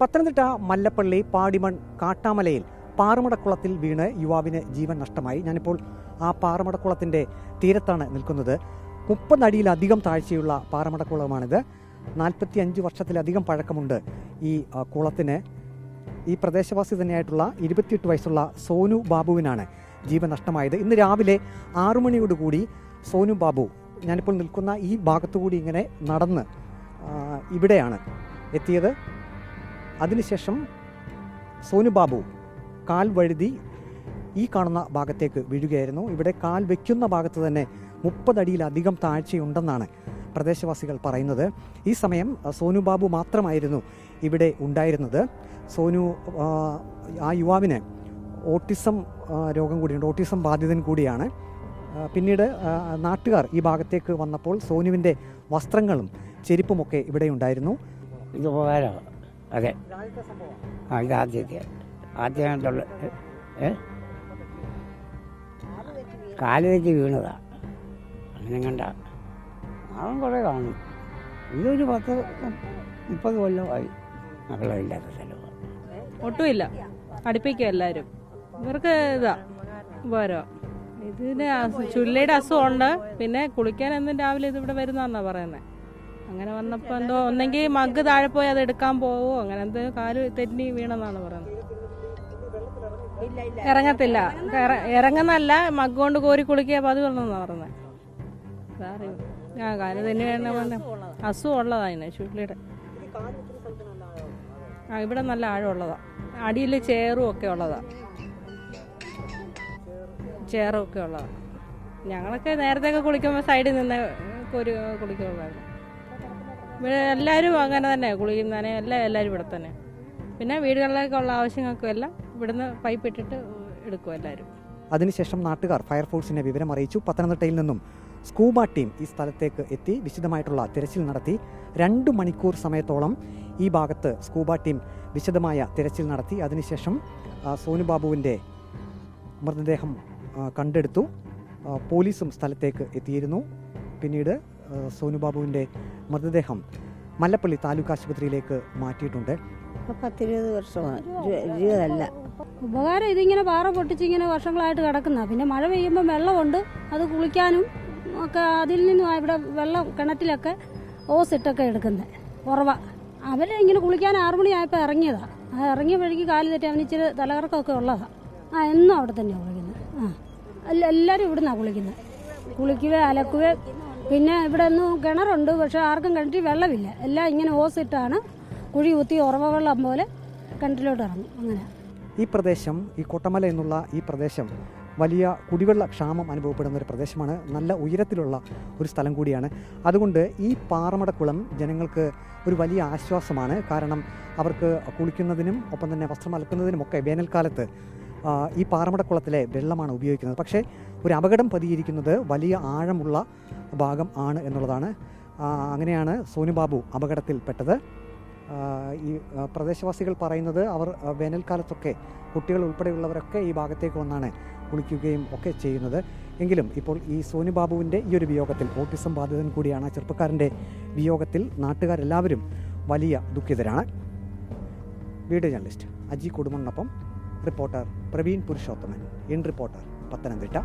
പത്തനംതിട്ട മല്ലപ്പള്ളി പാടിമൺ കാട്ടാമലയിൽ പാറമടക്കുളത്തിൽ വീണ് യുവാവിന് ജീവൻ നഷ്ടമായി. ഞാനിപ്പോൾ ആ പാറമടക്കുളത്തിന്റെ തീരത്താണ് നിൽക്കുന്നത്. മുപ്പതടിയിലധികം താഴ്ചയുള്ള പാറമടക്കുളമാണിത്. നാൽപ്പത്തി അഞ്ച് വർഷത്തിലധികം പഴക്കമുണ്ട് ഈ കുളത്തിന്. ഈ പ്രദേശവാസി തന്നെയായിട്ടുള്ള ഇരുപത്തിയെട്ട് വയസ്സുള്ള സോനു ബാബുവിനാണ് ജീവൻ നഷ്ടമായത്. ഇന്ന് രാവിലെ ആറുമണിയോടുകൂടി മണിയോടുകൂടി സോനു ബാബു ഞാനിപ്പോൾ നിൽക്കുന്ന ഈ ഭാഗത്തുകൂടി ഇങ്ങനെ നടന്ന് ഇവിടെയാണ് എത്തിയത്. അതിനുശേഷം സോനു ബാബു കാൽ വഴുതി ഈ കാണുന്ന ഭാഗത്തേക്ക് വീഴുകയായിരുന്നു. ഇവിടെ കാൽ വയ്ക്കുന്ന ഭാഗത്ത് തന്നെ മുപ്പതടിയിലധികം താഴ്ചയുണ്ടെന്നാണ് പ്രദേശവാസികൾ പറയുന്നത്. ഈ സമയം സോനുബാബു സോനു ബാബു മാത്രമായിരുന്നു ഇവിടെ ഉണ്ടായിരുന്നത്. സോനു ആ, യുവാവിന് ഓട്ടിസം രോഗം കൂടിയുണ്ട്. ഓട്ടിസം ബാധിതൻ കൂടിയാണ്. പിന്നീട് നാട്ടുകാർ ഈ ഭാഗത്തേക്ക് വന്നപ്പോൾ സോനുവിന്റെ വസ്ത്രങ്ങളും ചെരുപ്പുമൊക്കെ ഇവിടെ ഉണ്ടായിരുന്നു. ഇത് ഉപകാരമാണ്. അതെ. ആ ഇത് ആദ്യത്തെ. ആദ്യമായിട്ടുള്ള ഏ? കാൽ വെച്ച് വീണതാ. അങ്ങനെ കണ്ട. അവൻ കുറേ കാണും. ഇതൊരു പത്ത് മുപ്പത് കൊല്ലമായി. മക്കളില്ലാത്ത സ്ഥലമാണ് ഒട്ടുമില്ല. അടുപ്പിക്കും എല്ലാവരും ഇവർക്ക് ഇതാ ഉപകാരം ഇതിന് ചുല്ലയുടെ ചുള്ളിയുടെ അസുഖമുണ്ട്. പിന്നെ കുളിക്കാൻ എന്നും രാവിലെ ഇത് ഇവിടെ വരുന്നതെന്നാ പറയുന്നത് അങ്ങനെ വന്നപ്പോൾ എന്തോ ഒന്നെങ്കിൽ മഗ് താഴെ പോയി അത് എടുക്കാൻ പോവോ? അങ്ങനെ എന്തോ കാൽ തെന്നി വീണെന്നാണ് പറയുന്നത്. ഇറങ്ങത്തില്ല. ഇറ- ഇറങ്ങുന്നല്ല മഗ് കൊണ്ട് കോരി കുളിക്കുക പതിവുള്ളതെന്നാണ് പറയുന്നത്. പറഞ്ഞത്. ആ കാൽ തെന്നി വീണ അസുഖം ഉള്ളതാണ് ചുള്ളിയുടെ. ആ ഇവിടെ നല്ല ആഴമുള്ളതാ. അടിയിൽ ചേറും ഒക്കെ ഉള്ളതാ. ചേറും ഒക്കെ ഉള്ളതാ. ഞങ്ങളൊക്കെ നേരത്തെ ഒക്കെ കുളിക്കുമ്പോൾ സൈഡിൽ നിന്ന് ഒരു കുളിക്കുള്ളായിരുന്നു ഇവിടെ എല്ലാവരും അങ്ങനെ തന്നെ കുളിക്കുന്നതിന് എല്ലാം എല്ലാവരും ഇവിടെ തന്നെ. പിന്നെ വീടുകളിലേക്കുള്ള ആവശ്യങ്ങൾക്കും എല്ലാം ഇവിടുന്ന് പൈപ്പ് ഇട്ടിട്ട് എടുക്കും എല്ലാവരും അതിനുശേഷം നാട്ടുകാർ ഫയർഫോഴ്സിനെ വിവരം അറിയിച്ചു. പത്തനംതിട്ടയിൽ നിന്നും സ്കൂബ ടീം ഈ സ്ഥലത്തേക്ക് എത്തി. വിശദമായിട്ടുള്ള തിരച്ചിൽ നടത്തി. രണ്ട് മണിക്കൂർ സമയത്തോളം ഈ ഭാഗത്ത് സ്കൂബ ടീം വിശദമായ തിരച്ചിൽ നടത്തി. അതിനുശേഷം സോനുബാബുവിന്റെ സോനു ബാബുവിന്റെ മൃതദേഹം കണ്ടെടുത്തു. പോലീസും സ്ഥലത്തേക്ക് എത്തിയിരുന്നു. പിന്നീട് ആ, സോനു മൃതദേഹം മല്ലപ്പള്ളി താലൂക്ക് ആശുപത്രിയിലേക്ക് മാറ്റിയിട്ടുണ്ട്. പത്തിരുപത് വർഷമാണ്. ഇരുപതല്ല ഉപകാരം ഇതിങ്ങനെ പാറ പൊട്ടിച്ച് ഇങ്ങനെ വർഷങ്ങളായിട്ട് കിടക്കുന്ന. പിന്നെ മഴ പെയ്യുമ്പോൾ വെള്ളമുണ്ട്. അത് കുളിക്കാനും ഒക്കെ അതിൽ നിന്നും ഇവിടെ വെള്ളം കിണറ്റിലൊക്കെ ഓസിട്ടൊക്കെ എടുക്കുന്നത് കുറവാ. അവർ ഇങ്ങനെ കുളിക്കാൻ ആറുമണിയായപ്പോൾ ഇറങ്ങിയതാ. ആ ഇറങ്ങിയ വഴിക്ക് കാൽ തെറ്റി അവന് ഇച്ചിരി തലകറക്കമൊക്കെ ഉള്ളതാ. ആ എന്നും അവിടെ തന്നെയാണ് കുളിക്കുന്നത്. ആ എല്ലാ എല്ലാവരും ഇവിടുന്നാണ് കുളിക്കുന്നത്. കുളിക്കുകയോ അലക്കുകയോ പിന്നെ ഇവിടെ ഒന്നും കിണറുണ്ട് പക്ഷെ ആർക്കും കിണറ്റിൽ വെള്ളമില്ല. എല്ലാം ഇങ്ങനെ ഓസിട്ടാണ് കുഴി കുത്തി ഉറവ വെള്ളം പോലെ കിണറ്റിലോട്ട് ഇറങ്ങും. അങ്ങനെ. ഈ പ്രദേശം ഈ കൊട്ടമല എന്നുള്ള ഈ പ്രദേശം വലിയ കുടിവെള്ള ക്ഷാമം അനുഭവപ്പെടുന്ന ഒരു പ്രദേശമാണ്. നല്ല ഉയരത്തിലുള്ള ഒരു സ്ഥലം കൂടിയാണ്. അതുകൊണ്ട് ഈ പാറമടക്കുളം ജനങ്ങൾക്ക് ഒരു വലിയ ആശ്വാസമാണ്. കാരണം അവർക്ക് കുളിക്കുന്നതിനും ഒപ്പം തന്നെ വസ്ത്രം അലക്കുന്നതിനുമൊക്കെ വേനൽക്കാലത്ത് ഈ പാറമടക്കുളത്തിലെ വെള്ളമാണ് ഉപയോഗിക്കുന്നത്. പക്ഷേ ഒരു അപകടം പതിയിരിക്കുന്നത് വലിയ ആഴമുള്ള ഭാഗം ആണ് എന്നുള്ളതാണ്. അങ്ങനെയാണ് സോനുബാബു അപകടത്തിൽപ്പെട്ടത്. ഈ പ്രദേശവാസികൾ പറയുന്നത് അവർ വേനൽക്കാലത്തൊക്കെ കുട്ടികൾ ഉൾപ്പെടെയുള്ളവരൊക്കെ ഈ ഭാഗത്തേക്ക് വന്നാണ് കുളിക്കുകയും ഒക്കെ ചെയ്യുന്നത്. എങ്കിലും ഇപ്പോൾ ഈ സോനു ബാബുവിന്റെ ഈ ഒരു വിയോഗത്തിൽ ഓട്ടിസം ബാധിതൻ കൂടിയാണ് ചെറുപ്പക്കാരന്റെ വിയോഗത്തിൽ നാട്ടുകാരെല്ലാവരും വലിയ ദുഃഖിതരാണ്. Video journalist Aji കുടുംബനൊപ്പം reporter Praveen Purushothaman. In reporter Pathanamthitta.